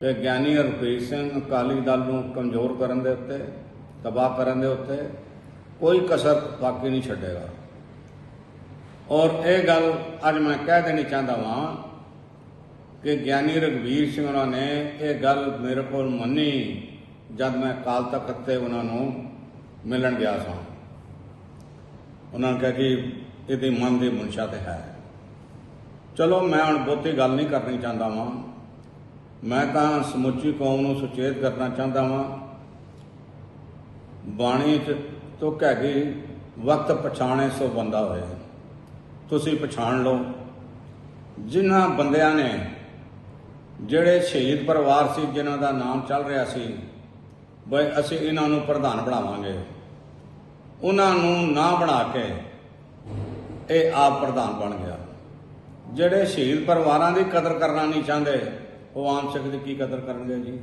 ਕਿ ਗਿਆਨੀ ਹਰਪ੍ਰੀਤ ਸਿੰਘ ਅਕਾਲੀ ਦਲ ਨੂੰ ਕਮਜ਼ੋਰ ਕਰਨ ਦੇ ਉੱਤੇ, ਤਬਾਹ ਕਰਨ ਦੇ ਉੱਤੇ ਕੋਈ ਕਸਰ ਬਾਕੀ ਨਹੀਂ ਛੱਡੇਗਾ। ਔਰ ਇਹ ਗੱਲ ਅੱਜ ਮੈਂ ਕਹਿ ਦੇਣੀ ਚਾਹੁੰਦਾ ਵਾਂ ਕਿ ਗਿਆਨੀ ਰਗਵੀਰ ਸਿੰਘ ਉਹਨਾਂ ਨੇ ਇਹ ਗੱਲ ਮੇਰੇ ਕੋਲ ਮੰਨੀ ਜਦ ਮੈਂ ਕਾਲ ਤਖਤ ਤੇ ਉਹਨਾਂ ਨੂੰ ਮਿਲਣ ਗਿਆ ਸਾਂ। ਉਹਨਾਂ ਨੇ ਕਿਹਾ ਕਿ ਇਹਦੀ ਮਨ ਦੀ ਮਨਸ਼ਾ ਤੇ ਹੈ। ਚਲੋ ਮੈਂ ਹੁਣ ਬਹੁਤੀ ਗੱਲ ਨਹੀਂ ਕਰਨੀ ਚਾਹੁੰਦਾ ਵਾਂ। ਮੈਂ ਤਾਂ ਸਮੁੱਚੀ ਕੌਮ ਨੂੰ ਸੁਚੇਤ ਕਰਨਾ ਚਾਹੁੰਦਾ ਵਾਂ। ਬਾਣੀ ਚ ਤੁਕ ਗਈ ਵਕਤ ਪਛਾਣੇ ਸੋ ਬੰਦਾ ਹੋਇਆ ਤੁਸੀਂ ਪਛਾਣ ਲਓ। ਜਿਨ੍ਹਾਂ ਬੰਦਿਆਂ ਨੇ, ਜਿਹੜੇ ਸ਼ਹੀਦ ਪਰਿਵਾਰ ਸੀ, ਜਿਨ੍ਹਾਂ ਦਾ ਨਾਮ ਚੱਲ ਰਿਹਾ ਸੀ, ਬਈ ਅਸੀਂ ਇਹਨਾਂ ਨੂੰ ਪ੍ਰਧਾਨ ਬਣਾਵਾਂਗੇ। ਉਹਨਾਂ ਨੂੰ ਨਾ ਬਣਾ ਕੇ ਇਹ ਆਪ ਪ੍ਰਧਾਨ ਬਣ ਗਿਆ। ਜਿਹੜੇ ਸ਼ਹੀਦ ਪਰਿਵਾਰਾਂ ਦੀ ਕਦਰ ਕਰਨਾ ਨਹੀਂ ਚਾਹੁੰਦੇ ਉਹ ਆਮ ਸਿੱਖ ਦੀ ਕੀ ਕਦਰ ਕਰਨਗੇ ਜੀ?